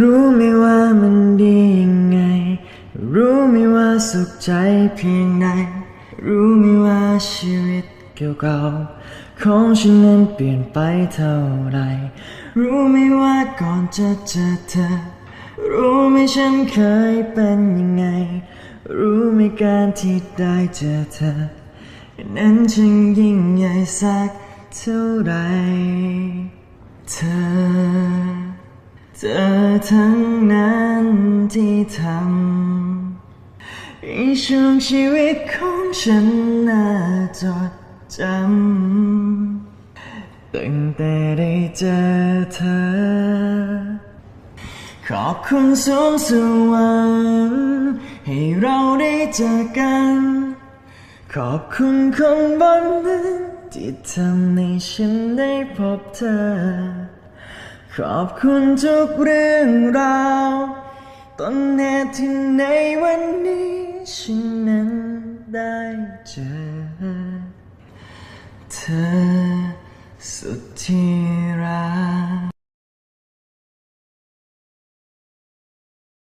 รู้ไหมว่ามันดียังไง รู้ไหมว่าสุขใจเพียงไหน รู้ไหมว่าชีวิตเก่าๆของฉันนั้นเปลี่ยนไปเท่าไหรรู้ไหมว่าก่อนจะเจอเธอ รู้ไหมฉันเคยเป็นยังไง รู้ไหมการที่ได้เจอเธอ นั้นช่างยิ่งใหญ่สักเท่าไหรเธอ เธอ ทั้งนั้นที่ทำให้ช่วงชีวิตของฉันน่าจดจำตั้งแต่ได้เจอเธอ ขอบคุณสูงสวรรค์ให้เราได้เจอกัน ขอบคุณคนบนนั้นที่ทำให้ฉันได้พบเธอ ขอบคุณทุกเรื่องราวต้นเหตุที่ในวันนี้ฉันนั้นได้เจอเธอสุดที่